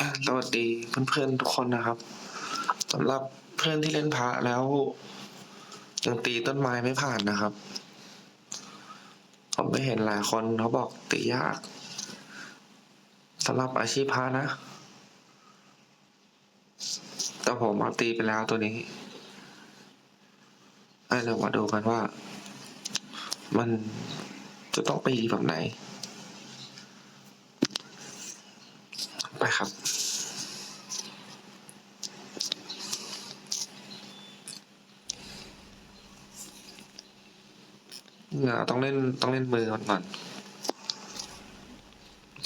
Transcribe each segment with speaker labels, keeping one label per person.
Speaker 1: อะสวัสดีเพื่อนๆทุกคนนะครับสำหรับเพื่อนที่เล่นพระแล้วยังตีต้นไม้ไม่ผ่านนะครับ ผมไปเห็นหลายคนเขาบอกตียากสำหรับอาชีพพระนะ แต่ผมเอาตีไปแล้วตัวนี้เดี๋ยวมาดูกันว่า มันจะต้องตีแบบไหน ไปครับเนี่ยต้องเล่นต้องเล่นมือมันก่อน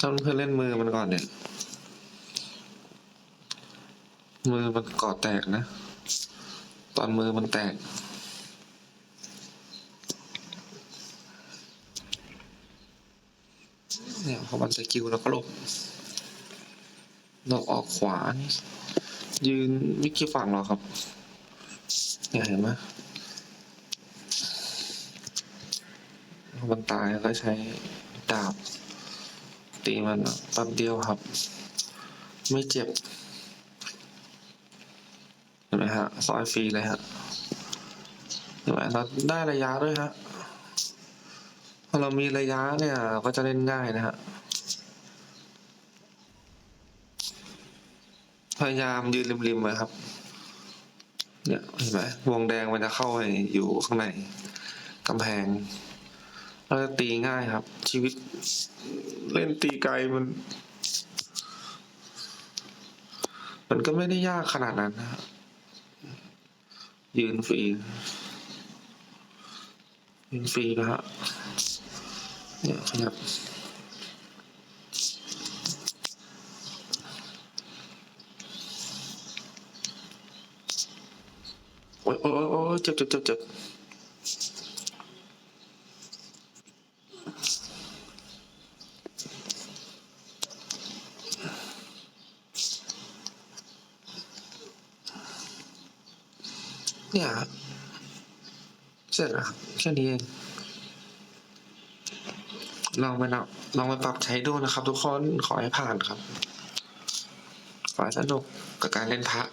Speaker 1: ต้องเพื่อนเล่นมือมันก่อนเนี่ย มือมันก่อแตกนะ ตอนมือมันแตกเนี่ยพอมันสกิลแล้วก็ลบ หลบออกขวานิยืนไม่กี่ฝั่งหรอกครับเนี่ยเห็นไหมมันตายก็ใช้ดาบ ตีมันแป๊บเดียวครับ ไม่เจ็บ เห็นไหมฮะซอยฟรีเลยฮะเห็นไหมเราได้ระยะด้วยฮะพอเรามีระยะเนี่ย ก็จะเล่นง่ายนะฮะ พยายามยืนริมๆไว้ครับ เนี่ยเห็นไหมวงแดงมันจะเข้าไปอยู่ข้างในกำแพงเราจะตีง่ายครับ ชีวิตเล่นตีไกลมัน มันก็ไม่ได้ยากขนาดนั้นนะฮะยืนฟรี ยืนฟรีนะฮะเนี่ยขยับ โอ๊ยโอ๊ยโอ๊ยเจ็บเจ็บเจ็บเจ็บเนี่ยเสร็จแล้วครับแค่นี้เองลองไปนะลองไปปรับใช้ดูนะครับ ทุกคนขอให้ผ่านครับ ขอให้สนุกกับการเล่นพระ